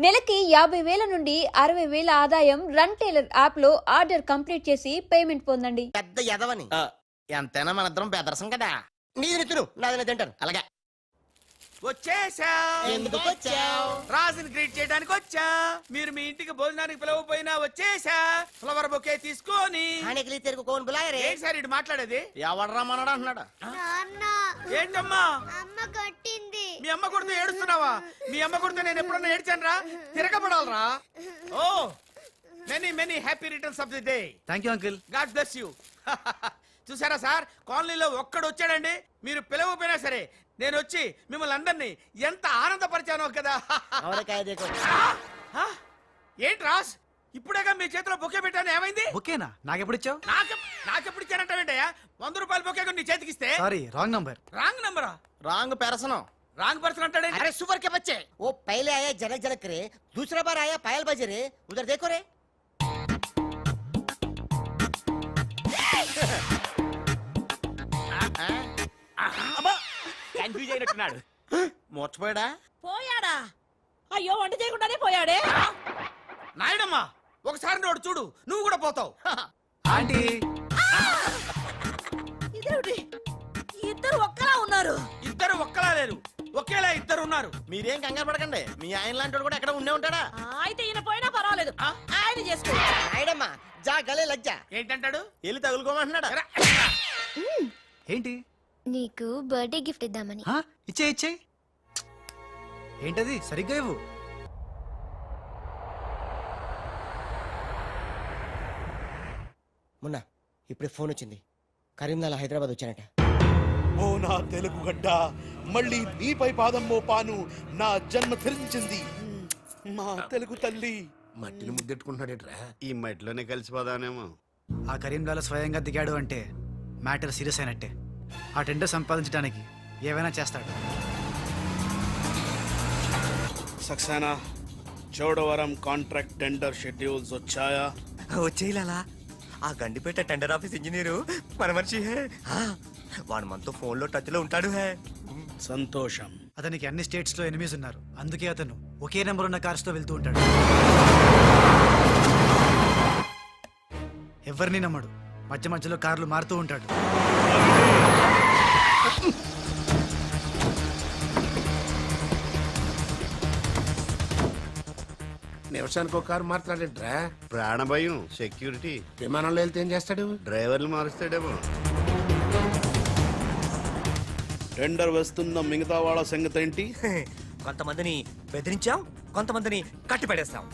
నెలకి యాభై వేల నుండి అరవై వేల ఆదాయం రన్ టైలర్ యాప్లో ఆర్డర్ కంప్లీట్ చేసి పేమెంట్ పొందండి. పెద్ద ఎదవని. ఎంతైనా మన ఇద్దరం బెదరసం కదా. నీది తింటాను. అలాగే. వచ్చేసా ఎందుకు వచ్చావ్? రాజుని గ్రీట్ చేయడానికి వచ్చా. మీరు మీ ఇంటికి భోజనానికి పిలవపోయినా వచ్చేసా ఫ్లవర్ బొకే తీసుకొని. కోన్ బులాయరే. ఏంటి సార్ ఇటు మాట్లాడేది? ఎవడు రమ్మన్నాడు అంటున్నాడు? ఏంటమ్మా? అమ్మ కొట్టింది. మీ అమ్మ కొడుతూ ఏడుస్తున్నావా? మీ అమ్మ కొడుతూ నేను ఎప్పుడన్నా ఏడ్చాను రా తిరగబడాలరా? ఓ many many happy returns of the day thank you uncle God bless you చూసారా సార్? కాలనీలో ఒక్కడు వచ్చాడండి. మీరు పిలవపోయినా సరే నేను వచ్చి మిమ్మల్ని అందరినీ ఎంత ఆనందపరిచానో కదా ఎవరికాయ దేకో ఆ? ఏంటి రాస్ ఇప్పుడేగా మీ చేతిలో బొకే పెట్టాను ఏమైంది ఓకేనా నాకెప్పుడు ఇచ్చావు నాకు నాకెప్పుడు ఇచ్చానంటావేంటయ్యా వంద రూపాయల బొకే నీ చేతికిస్తే సారీ రాంగ్ నంబర్ రాంగ్ నంబరా రాంగ్ పెరసనం రాంగ్ పర్సన్ అంటాడే अरे सुपर के बच्चे वो पहले आया जनक जनक रे दूसरा बार आया पायल बजे रे उधर देखो रे కన్ఫ్యూజ్ అయినట్టున్నాడు. మోర్చిపోయాడా? పోయాడా? అయ్యో వంట చేయకుండానే పోయాడే. నాయుడమ్మా ఒకసారి నోడు చూడు నువ్వు కూడా పోతావు. ఆంటీ. ఇదేమిటి ఇద్దరు ఒక్కలా ఉన్నారు. ఇద్దరు ఒక్కలా లేరు. ఒకేలా ఇద్దరు ఉన్నారు. మీరేం కంగారు పడకండి. మీ ఆయన లాంటి కూడా ఎక్కడ ఉండే ఉంటాడా? ఆ, అయితే ఈయన పోయినా పర్వాలేదు. ఆయన చేసుకో. నాయుడమ్మా జా గలే లజ్జా. ఏంటంటాడు? వెళ్ళి తగులుకోమంటున్నాడా? ఏంటి? నీకు బర్త్డే గిఫ్ట్ ఇద్దామని. ఆ, ఇచ్చే ఇచ్చే. ఏంటది? సరిగ్గా ఇవ్వు. మొన్న ఇప్పుడే ఫోన్ వచ్చింది. కరీంనాల హైదరాబాద్ వచ్చానట. ఓ నా తెలుగు గడ్డ మళ్ళీ నీపై పాదం మోపాను నా జన్మ ధరించింది మా తెలుగు తల్లి. మట్టిని ముద్దెట్టుకుంటున్నాడేట్రా. ఈ మట్టిలోనే కలిసిపోదానేమో ఆ కరీంలాల స్వయంగా దిగాడు అంటే మ్యాటర్ సీరియస్ అయినట్టే. ఆ టెండర్ సంపాదించడానికి ఏవైనా చేస్తాడు. Saxena Chodavaram contract tender schedules వచ్చాయా? వచ్చేయాలా ఆ గండిపేట టెండర్ ఆఫీస్ ఇంజనీరు మన మనిషి హే. ఆ, వాడు మనతో ఫోన్లో టచ్లో ఉంటాడు హే. సంతోషం. అతనికి అన్ని స్టేట్స్లో ఎనిమిస్ ఉన్నారు. అందుకే అతను ఒకే నెంబర్ ఉన్న కార్స్తో వెళ్తూ ఉంటాడు. ఎవరిని నమ్మడు. మధ్య మధ్యలో కార్లు మారుతూ ఉంటాడు. నిమిషానికి ఒక కారు మాట్లాడేట్రా ప్రాణభయం సెక్యూరిటీ విమానంలో వెళ్తే ఏం చేస్తాడు? డ్రైవర్లు మారుస్తాడేమో. టెండర్ వేస్తున్న మిగతా వాళ్ళ సంగతి ఏంటి? కొంతమందిని బెదిరించాం కొంతమందిని కట్టి పడేస్తాం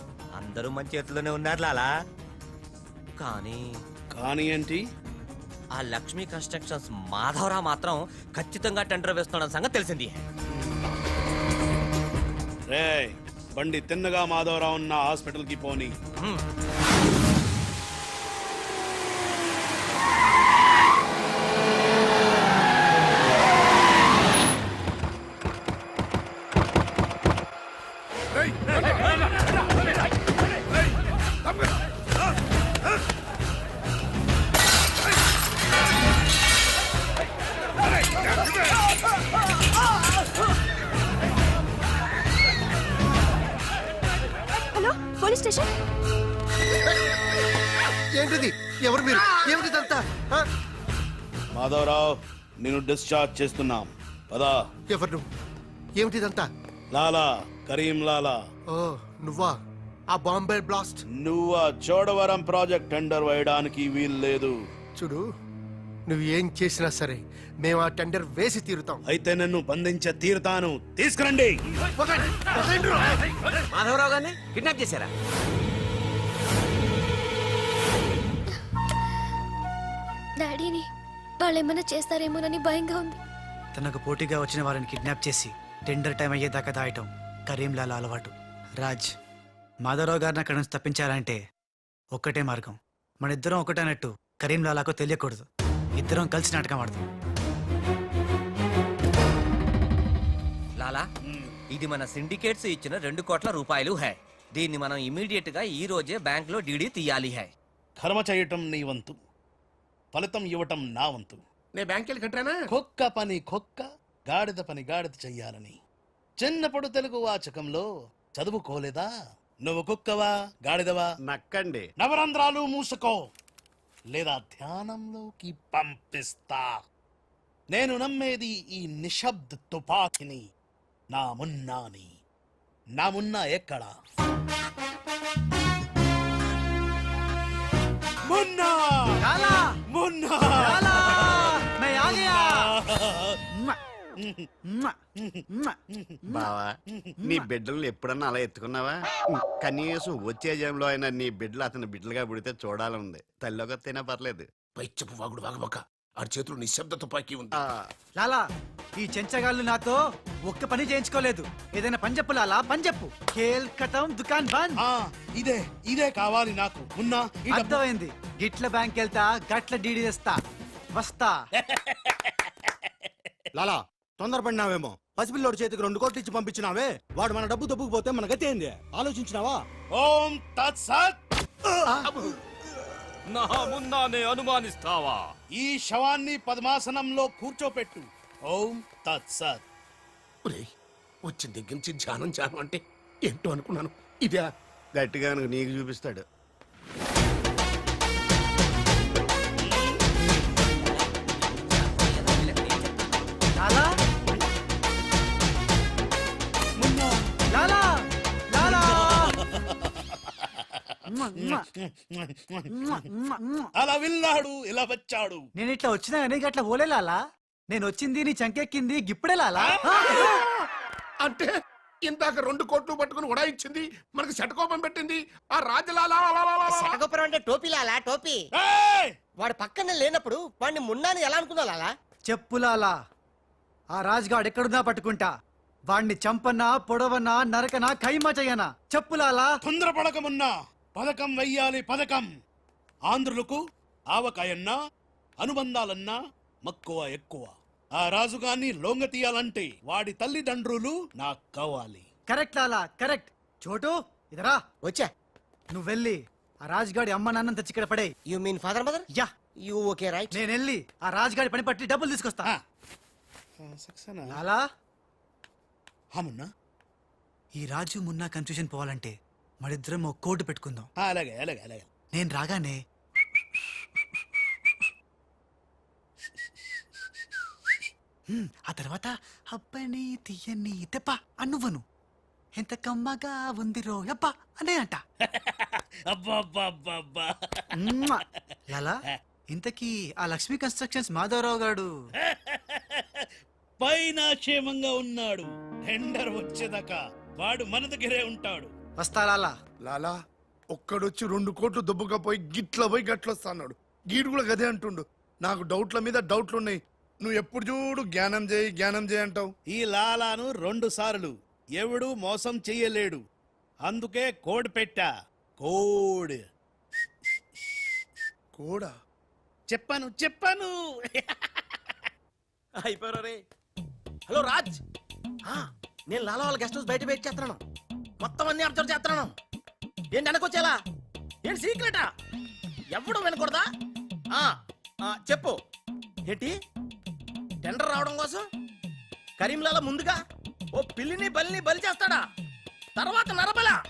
అందరూ మన చేతిలోనే ఉన్నారు లాలా. కానీ కానీ ఏంటి? ఆ లక్ష్మీ కన్స్ట్రక్షన్స్ మాధవరావు మాత్రం ఖచ్చితంగా టెండర్ వేస్తున్న సంగతి తెలిసింది. రే బండి తిన్నగా మాధవరావు ఉన్న హాస్పిటల్కి పోనీ. పోని మాధవరావు నేను డిశ్చార్జ్ చేస్తున్నాం. పదా. ఎవరు? నువ్వు ఏమిటిదంతా? లాలా కరీం లాలా. ఓ నువ్వా? ఆ బాంబే బ్లాస్ట్? నువ్వు? ఆ చోడవరం ప్రాజెక్ట్ టెండర్ వేయడానికి వీలు లేదు. చూడు నువ్వు ఏం చేసినా సరే మేము ఆ టెండర్ వేసి తీరుతాం. అయితే నన్ను బంధించ తీరుతాను. తీసుకురండి. మాధవరావు గారిని కిడ్నాప్ చేశారా? డాడీని వాళ్ళు ఏమైనా చేస్తారేమోనని భయంగా ఉంది. తనకు పోటీగా వచ్చిన వారిని కిడ్నాప్ చేసి టెండర్ టైం అయ్యేదాకా దాయటం కరీంలాల అలవాటు. రాజ్ మాధవరావు గారిని అక్కడి నుంచి తప్పించాలంటే ఒక్కటే మార్గం. మన ఇద్దరం ఒకటన్నట్టు కరీంలాలాకు తెలియకూడదు. ఇద్దరం కలిసి నాటకం ఆడదాం. లాలా ఇది మన సిండికేట్స్ ఇచ్చిన రెండు కోట్ల రూపాయలు హై. దీన్ని మనం ఇమీడియట్గా ఈ రోజే బ్యాంక్లో డీడీ తీయాలి హై. కర్మ చేయటం నీ వంతు. ఫలితం ఇవ్వటం నా వంతు. నేను బ్యాంక్ వెళ్ళి కట్టానా? కుక్క పని కుక్క గాడిద పని గాడిద చెయ్యాలని. చిన్నప్పుడు తెలుగు వాచకంలో చదువుకోలేదా? నువ్వు కుక్కవా గాడిదవా? నక్కండి. నవరంధ్రాలు మూసుకో. లేదా ధ్యానంలోకి పంపిస్తా. నేను నమ్మేది ఈ నిశ్శబ్ద తుపాకిని నా మున్నాని. నా మున్నా ఎక్కడ? మున్నా! లాలా మే ఆ గయా. బావా నీ బిడ్డలను ఎప్పుడన్నా అలా ఎత్తుకున్నావా? కనీసం వచ్చే జంలో అయినా నీ బిడ్డలు అతని బిడ్డలుగా పుడితే చూడాలనుంది. తల్లిగా తినా పర్లేదు. పైచ్చపు వాగుడు వాగబక్క ఆ చేతులు నిశ్శబ్ద తుపాకీ ఉంది. ఆ, లాలా ఈ చెంచగాళ్ళు నాతో ఒక్క పని చేయించుకోలేదు. ఏదైనా పని చెప్పు లాలా పని చెప్పు. ఖేల్ కథం దుకాన్ బంద్. ఆ, ఇదే ఇదే కావాలి నాకు. ఈ డబ్బు- అర్థమైంది. గిట్ల బ్యాంక్ వెళ్తా గట్ల డీడీ తెస్తా. వస్తా. లాలా తొందరపడినావేమో. పసిపిల్లోడి చేతికి రెండు కోట్లు ఇచ్చి పంపించినావే. వాడు మన డబ్బు దొబ్బుకుపోతే మన గతి ఏంది? ఆలోచించినావా? ఓం తత్సత్. నా ముందానే అనుమానిస్తావా? ఈ శవాన్ని పద్మాసనంలో కూర్చోపెట్టు. ఓం తత్సత్. వచ్చిన దగ్గర నుంచి ధ్యానం ధ్యానం అంటే ఏంటో అనుకున్నాను. ఇదే. గట్టిగా నీకు చూపిస్తాడు. అలా వెళ్ళాడు ఇలా వచ్చాడు. నేను ఇట్లా వచ్చినా కానీ గట్ల ఓలే లాలా. నేను వచ్చింది నీ చంకెక్కింది గిప్పుడే లాలా. అంటే ఇందాక రెండు కోట్లు పట్టుకుని ఉడాయించింది మనకి శటకోపం పెట్టింది ఆ రాజలాలా అంటే టోపీ లాలా టోపీ? ఏయ్! వాడు పక్కన లేనప్పుడు వాడిని మున్నాని ఎలా అనుకున్నా లాలా? చెప్పు లాలా. ఆ రాజుగాడు ఎక్కడున్నా పట్టుకుంటా. వాణ్ణి చంపన్నా పొడవన్నా నరకనా ఖైమా చెయ్యనా చెప్పు లాలా. తొందరపడకమున్నా. పథకం వెయ్యాలి పథకం! ఆంధ్రులకు ఆవకాయన్నా అనుబంధాలన్నా మక్కువ ఎక్కువ. ఆ రాజుగాన్ని లొంగ తీయాలంటే వాడి తల్లిదండ్రులు నాకు కావాలి. Correct Lala correct. చోటు ఇదరా. వచ్చా. నువ్వు వెళ్ళి ఆ రాజుగాడి అమ్మ నాన్న తెచ్చి ఇక్కడ పడే you mean father mother yeah. You okay right నేను వెళ్ళి ఆ రాజుగాడి పని పట్టి డబ్బులు తీసుకొస్తా. ఆ. లాలా. హమున్నా ఈ రాజు మున్నా కన్ఫ్యూజన్ పోవాలంటే మరిద్దరం ఒక కోటు పెట్టుకుందాం. అలాగే అలాగే అలాగే. నేను రాగానే హ్మ్, ఆ తర్వాత అబ్బని తీయని తెప్ప అన్నువ్వను ఎంత కమ్మగా ఉంది రోయప్ప అనే అంట. అబ్బా. లాలా ఇంతకీ ఆ లక్ష్మీ కన్స్ట్రక్షన్స్ మాధవరావు గారు? పైన క్షేమంగా ఉన్నాడు. టెండర్ వచ్చేదాకా వాడు మన దగ్గరే ఉంటాడు. వస్తా లాలా. లాలా ఒక్కడొచ్చి రెండు కోట్లు దొబ్బకపోయి గిట్ల పోయి గట్లొస్తాడు గీడు కూడా గదే అంటుండు. నాకు డౌట్ల మీద డౌట్లు ఉన్నాయి నువ్వు ఎప్పుడు చూడు జ్ఞానం చేయి జ్ఞానం చేయి అంటావు. ఈ లాలాను రెండు సార్లు. ఎవడు మోసం చెయ్యలేడు. అందుకే కోడ్ పెట్టా. కోడ్. కూడా? చెప్పాను చెప్పాను. అయిపోయారు రే? హలో రాజ్. ఆ, నేను లాలా వాళ్ళ గెస్ట్ హౌస్ బయట వెయిట్ చేస్తున్నాను మొత్తం అన్ని అబ్జర్వ్ చేస్తున్నాను. ఏంటి వెనకొచ్చేలా ఏంటి సీక్రెటా? ఎవడు వినకూడదా? ఆ, చెప్పు. ఏంటి? టెండర్ రావడం కోసం? కరీంలాల ముందుగా ఓ పిల్లిని బలిని బలి చేస్తాడా? తర్వాత నరబల.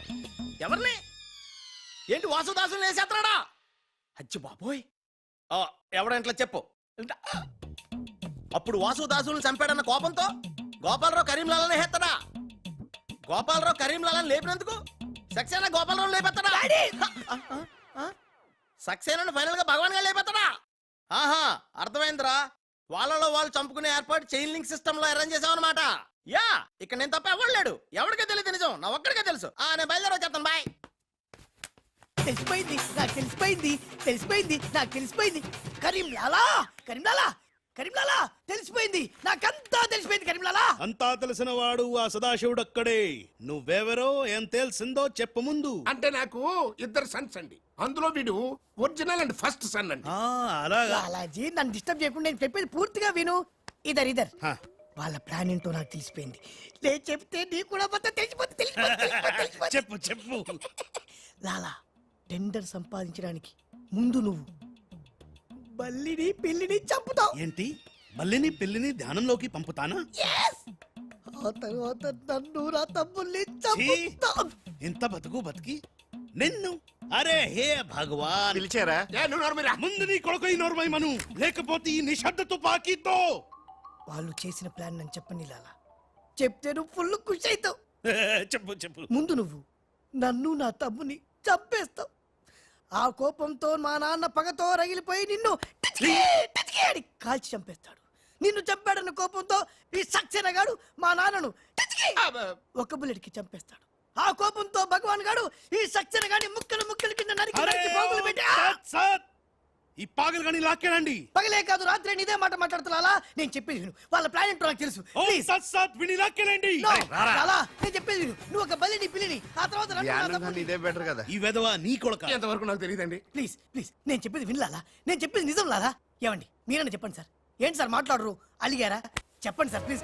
ఎవరిని? ఏంటి వాసుదాసుని వేసేస్తాడా అచ్చి బాబోయ్. ఆ, ఎవడంట్లా చెప్పు. అప్పుడు వాసుదాసుని చంపాడన్న కోపంతో గోపాలరావు కరీంలాలని హెత్తడా? గోపాలరావు కరీంలాలని లేపినందుకు? సక్సేనా గోపాలరావు లేపెత్తడా సక్సేనా ఫైనల్గా భగవాన్గా లేపెత్తడా ఆహా అర్థమైందిరా. వాళ్ళలో వాళ్ళు చంపుకునే ఏర్పాటు చైన్ లింక్ సిస్టమ్లో అరేంజ్ చేసామన్నమాట యా ఇక్కడ నేను తప్ప ఎవరు లేడు. ఎవరికే తెలియదు నిజం. నా ఒక్కడికే తెలుసు. ఆ నేను బయలుదేరి వచ్చేస్తాను. బాయ్. తెలిసిపోయింది. నాకు తెలిసిపోయింది. తెలిసిపోయింది. నాకు తెలిసిపోయింది. కరీంలాలా? కరీంలాలా? కరీంలాలా తెలిసిపోయింది. నాకంతా తెలిసిపోయింది కరీంలాలా. అంతా తెలిసిన వాడు ఆ సదాశివుడు అక్కడే నువ్వెవరో ఏం తెలిసిందో చెప్పు ముందు. అంటే నాకు ఇద్దరు సన్స్ అండి. అందులో వీడు ఒరిజినల్ అండ్ ఫస్ట్ సన్ అండి. ఆ, అలాగా. లాలాజీ నన్ను డిస్టర్బ్ చేయకుండా నేను చెప్పేది పూర్తిగా విను. ఇదర్ ఇదర్. హ. వాళ్ళ ప్లాన్ ఏంటో నాకు తెలిసిపోయింది. నేను చెప్తే నీకు కూడా మొత్తం తెలిసిపోతుంది తెలిసిపోతుంది, తెలిసిపోతుంది, తెలిసిపోతుంది. చెప్పు చెప్పు. లాలా టెండర్ సంపాదించడానికి ముందు నువ్వు బల్లిని పిల్లిని చంపుతావు. ఏంటి? మళ్ళీ పెళ్ళిని ధ్యానంలోకి పంపుతానా? ఆ తర్వాత నన్ను నా తమ్ముల్ని ఛీ! చంపుతా ఇంత బతుకు బతికి నిన్ను అరే హే భగవాన్! పిలిచారా? ముందు నీ కొడుకు ఈ నోర్మై మను. లేకపోతే ఈ నిశ్శబ్ద తుపాకీతో. వాళ్ళు చేసిన ప్లాన్ నన్ను చెప్పని లాలా. చెప్తే నువ్వు ఫుల్ ఖుషి అవుతావు. చెప్పు చెప్పు. ముందు నువ్వు నన్ను నా తమ్ముని చంపేస్తావు. ఆ కోపంతో మా నాన్న పగతో రగిలిపోయి నిన్ను అని కాల్చి చంపేస్తాడు. నిన్ను చంపాడన్న కోపంతో ఈ సక్సేనా గాడు మా నాన్నను ఒక బుల్లెట్కి చంపేస్తాడు. ఆ కోపంతో భగవాన్ గాడు ఈ సక్సేనా గాడి ముక్కలు ముక్కలు కింద నరికి అరే నరికి పోగులు పెట్టి. ఈ పాగలు కానీ లాక్కేనండి. పగలే కాదు రాత్రి నీదే మాట మాట్లాడుతున్నా నేను చెప్పేది విను. వాళ్ళ ప్లాన్ ఏంటో నాకు తెలుసు. ఓ. సత్ సత్ విని లాక్కేనండి. No, లాలా, నేను చెప్పేది విను. నువ్వు ఒక బలిని పిల్లిని ఆ తర్వాత నన్ను నా తమ్ముడిని- ఇదే బెటర్ కదా. ఈ వెధవ నీ కొడుక. ఎంతవరకు నాకు తెలియదండి. ప్లీజ్ ప్లీజ్ నేను చెప్పేది వినలాలా నేను చెప్పేది నిజం లాలా. ఏమండి మీరన్నా చెప్పండి సార్. ఏంటి సార్ మాట్లాడరు? అలిగారా? చెప్పండి సార్ ప్లీజ్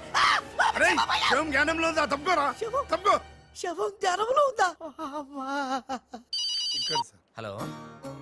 జ్ఞానంలో ఉందా? తప్పుకోరా. శవం? తప్పుకో శవం జ్వరంలో ఉందా? అమ్మా. ఇక్కడ సార్. హలో. ఆ,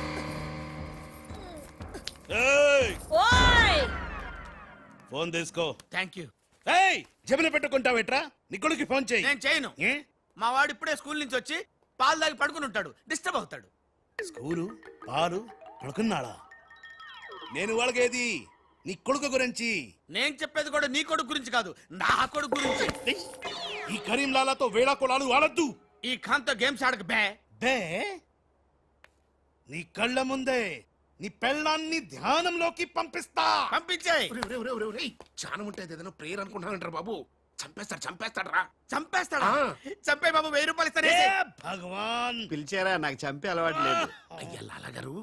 ఏయ్, ఫోన్ తీసుకో. Thank you. ఏయ్! జమిన పెట్టుకుంటావేట్రా నీ కొడుకు ఫోన్ చేయి. నేను చేయను. ఏ? మా వాడు ఇప్పుడే స్కూల్ నుంచి వచ్చి పాలు తాగి పడుకుని ఉంటాడు. డిస్టర్బ్ అవుతాడు. స్కూలు పాలు పడుకున్నాడా? నేను వాళ్ళకేది? నీ కొడుకు గురించి. నేను చెప్పేది కూడా నీ కొడుకు గురించి కాదు నా కొడుకు గురించి. ఏయ్, ఈ కరీం లాలాతో వేళా కొలాలు ఆడద్దు. ఈ ఖాన్తో గేమ్స్ ఆడక బే. బే? నీ కళ్ళ ముందే నీ పెళ్ళాన్ని ధ్యానంలోకి పంపిస్తా. పంపించేయ్ చాలా ఉంటుంది ఏదైనా ప్రేయర్ అనుకుంటానంటారు బాబు? చంపేస్తాడు చంపేస్తాడు? రా చంపేస్తాడా చంపే బాబు వెయ్యి రూపాయలు ఇస్తానే ఏ భగవాన్! పిలిచారా? నాకు చంపే అలవాటు లేదు. అయ్యా లాలగారు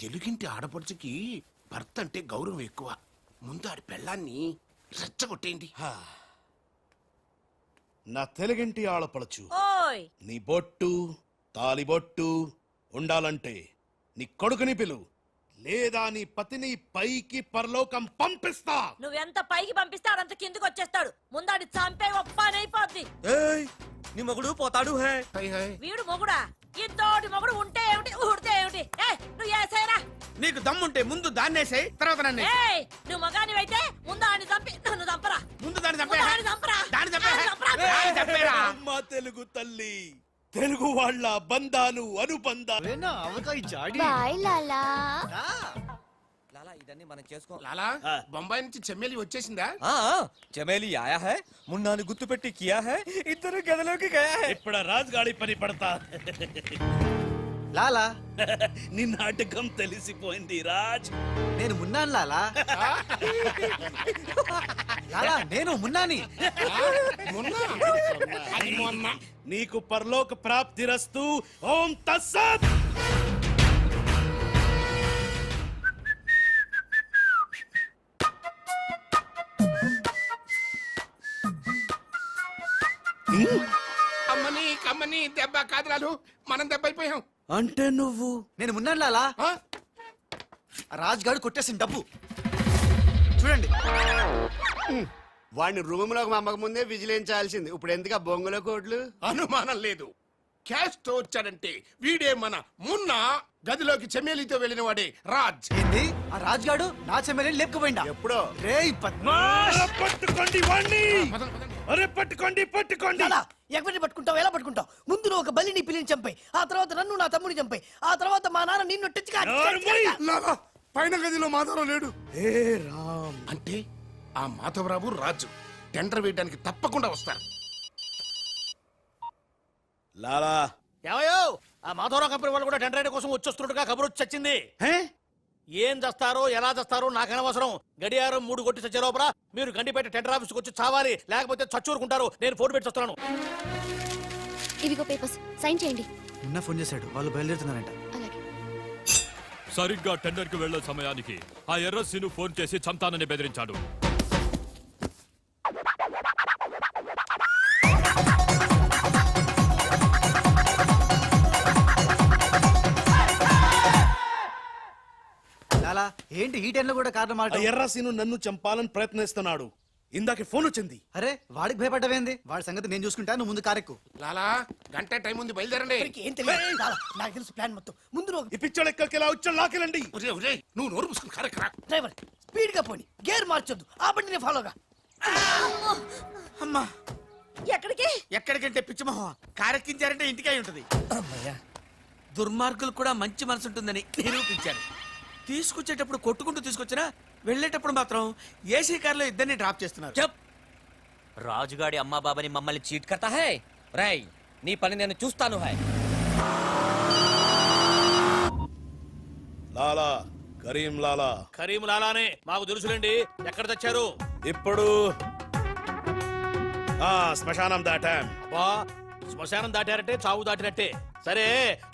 తెలుగింటి ఆడపడుచుకి భర్త అంటే గౌరవం ఎక్కువ. ముందు ఆడి పెళ్ళాన్ని రెచ్చగొట్టేయండి. నా తెలుగింటి ఆడపడచ్చు నీ బొట్టు తాలిబొట్టు ఉండాలంటే నీ కొడుకుని పిలు లేదా నీ పతిని పైకి పరలోకం పంపిస్తా. నువ్వెంత పైకి పంపిస్తే ఆడంత కిందికి వచ్చేస్తాడు. ముందాడి చంపే ఒప్ప అయిపోద్ది. ఏయ్, నీ మొగుడు పోతాడు హే. వీడు మొగుడా? ఇంతోటి మొగుడు ఉంటే ఏమిటి ఊడితే ఏమిటి? ఏయ్ నువ్వు ఏసేరా నీకు దమ్ముంటే ముందు దాన్నేసాయి తర్వాత నన్ను. ఏయ్ నువ్వు మగానివైతే ముందు ఆడిని చంపి నన్ను చంపరా. ముందు దాన్ని చంపే ముందు ఆడిని చంపరా. దాన్ని చంపే చంపరా. దాన్ని చంపేరా. అమ్మ తెలుగు తల్లి తెలుగు వాళ్ళ బంధాలు అనుబంధాలు. బాయ్ లాలా. ఇదన్నీ మనం చేసుకో లాలా బొంబాయి నుంచి చెమ్మేలి వచ్చేసిందా? ఆ, చమేలి ఆయా హై మున్నాను గుర్తు పెట్టి కియా హై ఇద్దరు గదిలోకి గయా హై. ఇప్పుడు రాజుగాడి పని పడతా. లాలా. నీ నాటకం తెలిసిపోయింది రాజ్. నేను మున్నాను లాలా. లాలా నేను మున్నాని. నీకు పరలోక ప్రాప్తిరస్తు ఓం తస్సత్. అమ్మని కమ్మని దెబ్బ కాదురాలు మనం దెబ్బ అయిపోయాం అంటే నువ్వు? నేను మున్నాను లాలా? రాజ్ గారు కొట్టేసిన డబ్బు. చూడండి. వాడిని రూమ్లోకి మమ్మక ముందే విజిలించాల్సింది ఇప్పుడు ఎందుకు ఆ బొంగులో కోట్లు? అనుమానం లేదు. క్యాష్తో వచ్చాడంటే వీడే మన మున్న గదిలోకి చెమ్మేలితో వెళ్ళిన వాడే రాజ్. ఏంది? ఆ రాజ్ గాడు నా చెల్లెని లేపుకుపోయిందా ఎప్పుడో? రేయ్ అరే పట్టుకోండి వాణ్ణి! అరే పట్టుకోండి పట్టుకోండి. లాలా, ఎవరిని పట్టుకుంటావు ఎలా పట్టుకుంటావు? ముందు నువ్వు ఒక బలిని పిల్లిని చంపాయి. ఆ తర్వాత నన్ను నా తమ్ముని చంపాయి. ఆ తర్వాత మా నాన్న నిన్ను. లాలా పైన గదిలో మాధవరావు లేడు. ఏ రామ్. అంటే ఆ మాధవరావు రాజు టెండర్ వేయడానికి తప్పకుండా వస్తారు. లాలా. ఏమయ్యో? ఆ మాధవరావు కంపెనీ వాళ్ళు కూడా టెండర్ కోసం వచ్చేస్తున్నట్టుగా కబురు వచ్చి చచ్చింది. హే? ఏం చేస్తారో ఎలా చేస్తారో నాకు అనవసరం. గడియారం మూడు కొట్టి చచ్చే లోపల మీరు గండిపేట టెండర్ ఆఫీస్కి వచ్చి చావాలి లేకపోతే చచ్చూరుకుంటారు. నేను ఫోన్ పెట్టి వస్తున్నాను. ఇవిగో పేపర్స్ సైన్ చేయండి. నిన్న ఫోన్ చేశాడు వాళ్ళు బయలుదేరుతున్నారంట. అలాగే. సరిగ్గా టెండర్కి వెళ్ళే సమయానికి ఆ ఎర్ర సీను ఫోన్ చేసి చంతానని బెదిరించాడు. లాలా ఏంటి ఈ టైంలో కూడా కారణం మాట ఎర్రసీను నన్ను చంపాలని ప్రయత్నిస్తున్నాడు. ఇందాక ఫోన్ వచ్చింది. అరే వాడికి భయపడ్డవేంది? వాడి సంగతి నేను చూసుకుంటా నువ్వు ముందు కారెక్కు. లాలా గంట టైం ఉంది బయలుదేరండి. ఏం తెలియదు. చాలా. నాకు తెలుసు ప్లాన్ మొత్తం. ముందు నువ్వు ఈ పిచ్చోడు ఎక్కడికి ఎలా వచ్చా లాకెళ్ళండి నువ్వు నోరు పుసుకుని కరెక్ట్ డ్రైవర్ స్పీడ్గా పోని. గేర్ మార్చొద్దు. ఆ బండిని ఫాలోగా అమ్మా! ఎక్కడికి? ఎక్కడికంటే పిచ్చిమోహం కారెక్కించారంటే ఇంటికి అయి ఉంటది దుర్మార్గులు కూడా మంచి మనసు ఉంటుందని నిరూపించారు. తీసుకొచ్చేటప్పుడు కొట్టుకుంటూ తీసుకొచ్చినా వెళ్ళేటప్పుడు మాత్రం ఏసీ కార్లో ఇద్దరిని డ్రాప్ చేస్తున్నారు. చెప్. రాజుగాడి అమ్మా బాబాని మమ్మల్ని చీట్ కర్తా హై? రై నీ పని నేను చూస్తాను హై. లాలా కరీం లాలా. కరీం లాలానే మాకు తెలుసులేండి ఎక్కడ తెచ్చారు? ఇప్పుడు ఆ శ్మశానం దాటాం. అబ్బా శ్మశానం దాటారంటే చావు దాటినట్టే. సరే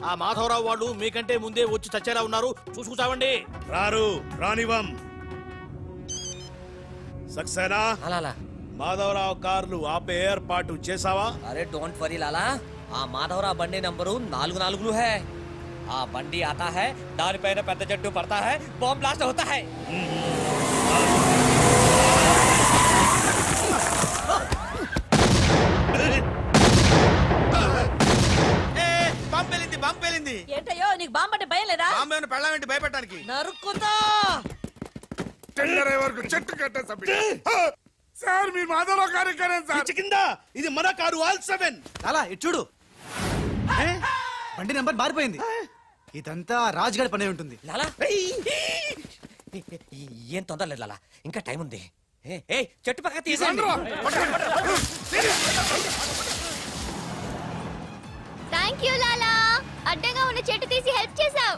ఆ మాధవరావు వాళ్ళు మీకంటే ముందే వచ్చి చచ్చేలా ఉన్నారు. చూసుకుంటామండి రారు రానివం సక్సేనా? అలాలా మాధవరావు కార్లు ఆపే ఏర్పాటు చేసావా అరే డోంట్ వరీ లాలా. ఆ మాధవరా బండి నంబరు నాలుగు నాలుగులు హై. ఆ బండి ఆతా హై దానిపైన పెద్ద జట్టు పడతా హై బాంబ్ బ్లాస్ట్ అవుతా హై ఏ బాంబు పేలింది బాంబు పేలింది. ఏంటయ్యో నీకు బాంబు అంటే భయం లేదా? బాంబు ఏమైనా పెళ్ళామేంటి భయపెట్టడానికి? నరుక్కుతా చెట్టు కట్టేసా సార్ మీ మాధవరావు కార్యక్రమం పిచ్చి కింద! ఇది మన కారు ఆల్ సెవెన్. లాలా ఇటు చూడు. ఏ? బండి నెంబర్ మారిపోయింది. ఇదంతా రాజుగాడి పనే ఉంటుంది. లాలా? ఏం తొందర లేదు లాలా. ఇంకా టైం ఉంది. ఏ ఏ చెట్టు పక్క తీసేయండి. Thank you Lala. అడ్డంగా ఉన్న చెట్టు తీసి హెల్ప్ చేసావు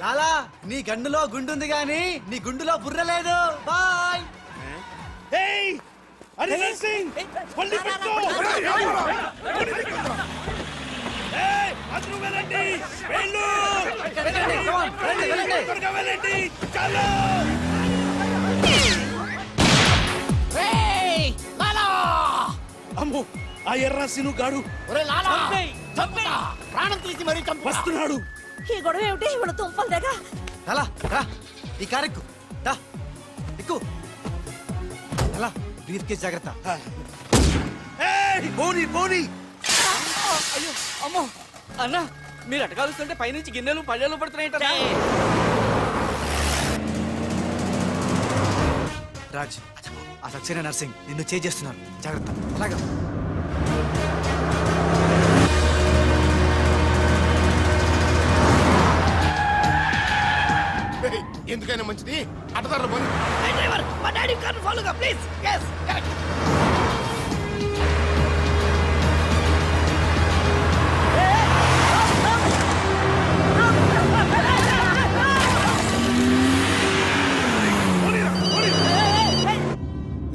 లాలా నీ గన్నులో గుండుంది గాని నీ గుండులో బుర్ర లేదు. బాయ్. ఏయ్ హరిహర్ సింగ్ పల్లి పెట్టు. ఏయ్ అందరూ వెళ్ళండి. వెళ్ళు. త్వరగా వెళ్ళండి. చాలు. అమ్మో ఆ ఎర్రసిను గాడు. ప్రాణం తీసి మరీ చంపు వస్తున్నాడు. ఈ గొడవ ఏమిటి? ఇప్పుడు తుంపలు దగ్గర. లాలా రా ఈ కారెక్కు దా. ఎక్కు. లాలా బ్రీఫ్ కేస్ జాగ్రత్త. పోనీ పోనీ. అమ్మో. అన్న మీరు అటకాలుస్తుంటే పైనుంచి గిన్నెలు పళ్ళెలు పడుతున్నాయి రాజ్ ఆ సక్సేనా నర్సింగ్ నిన్ను చేస్తున్నారు. జాగ్రత్త. అలాగా. ఎందుకైనా మంచిది. అటదారులు పోనీ. డ్రైవర్ మా డాడీ కార్ ఫాలోగా ప్లీజ్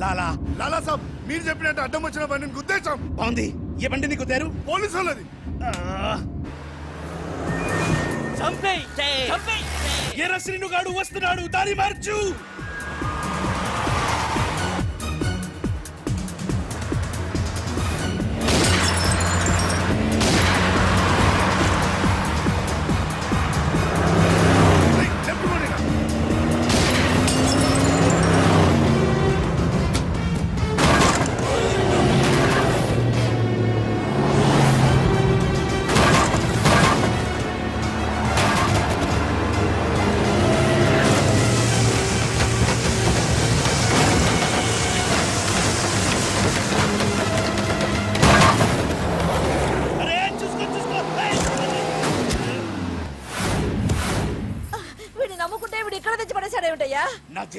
లాలా లాలా సాబ్ మీరు చెప్పినట్టు అడ్డం వచ్చిన బండిని గుద్దేశాం బాగుంది. ఏ బండి నీకు తేరు పోలీసు వాళ్ళది. ఎర్ర శ్రీనుగాడు వస్తున్నాడు దారి మార్చు!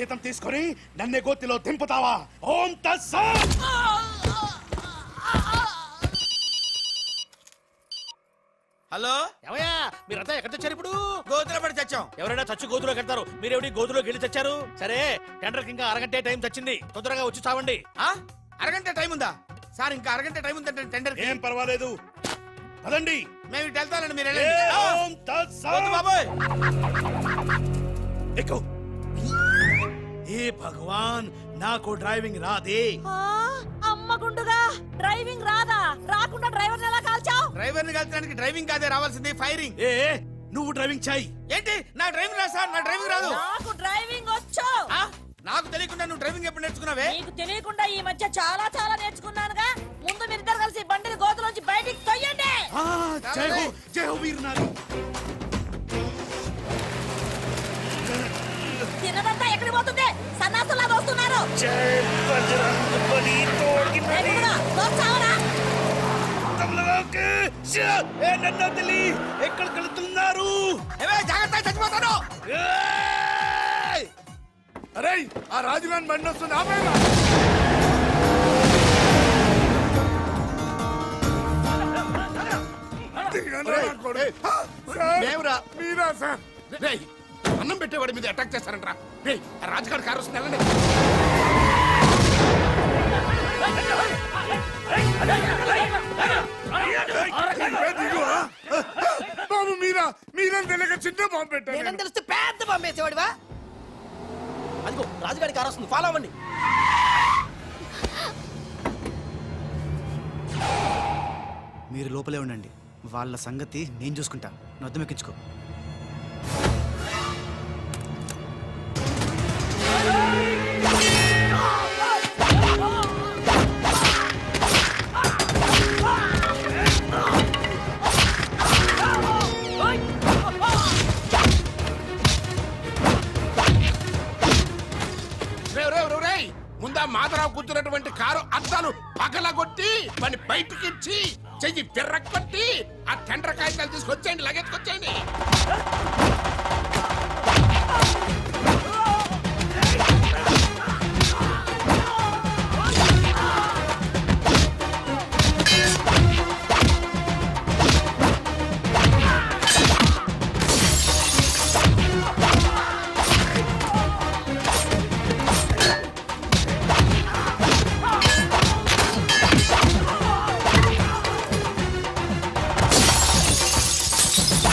జీతం తీసుకొని నన్నే గోతిలో దింపుతావా? ఓం తస్సా హలో? ఏమయ్యా మీరంతా ఎక్కడ తెచ్చారు ఇప్పుడు? గోతుల పడి చచ్చాం. ఎవరైనా చచ్చి గోతులో కడతారు. మీరేమిటి గోతులోకి వెళ్ళి తెచ్చారు సరే టెండర్ ఇంకా అరగంటే టైం తెచ్చింది తొందరగా వచ్చి చావండి. ఆ? అరగంట టైం ఉందా? సార్ ఇంకా అరగంట టైం ఉందంటే టెండర్ ఏం పర్వాలేదు. పదండి. మేము ఇటు వెళ్తానండి మీరు బాబోయ్. ఎక్కు. ఏ భగవాన్ నాకు డ్రైవింగ్ రాదే. ఆ, అమ్మ గుండుగా డ్రైవింగ్ రాదా? రాకుండా డ్రైవర్ ఎలా కాల్చావు? డ్రైవర్ని కలిసడానికి డ్రైవింగ్ కాదే రావాల్సింది ఫైరింగ్. ఏ నువ్వు డ్రైవింగ్ చాయ్. ఏంటి? నా డ్రైవింగ్ రాదు సార్ నా డ్రైవింగ్ రాదు. నాకు డ్రైవింగ్ వచ్చు. ఆ? నాకు తెలియకుండా నువ్వు డ్రైవింగ్ ఎప్పుడు నేర్చుకున్నావే? నీకు తెలియకుండా ఈ మధ్య చాలా చాలా నేర్చుకున్నానుగా. ముందు మీరిద్దరు కలిసి బండిని గోతులోంచి బయటికి తొయ్యండి. ఆ, జై హో జై హో వీర్ జై బజరంగ బలి తోడ్కి చావరా తమలకి ఏ నన్ను వదిలి ఎక్కడికి వెళ్తున్నారు ఏవే, జాగ్రత్త చచ్చిపోతాను అరే ఆ రాజుగాని బండి వస్తుంది ఆపేరా మీరా సార్ అన్నం పెట్టేవాడి మీద అటాక్ చేస్తారంట్రా. ఆ రాజుగారి కారు వస్తుంది వెళ్ళండి. బాబు మీరా తెలియక చిన్న బాంబు పెట్టారు నేనేం తెలిస్తే పెద్ద పంపేసేవాడివా అదిగో రాజుగారి కారు వస్తుంది ఫాలో అవ్వండి. మీరు లోపలే ఉండండి. వాళ్ళ సంగతి నేను చూసుకుంటా. నొద్దం ముందా మాధరావు కూర్చున్నటువంటి కారు అద్దాలు పగలగొట్టి వాడిని బయటికి ఇచ్చి చెయ్యి పిర్రకొట్టి ఆ టెండర్ కాగితాలు తీసుకొచ్చేయండి లగెత్తుకొచ్చేయండి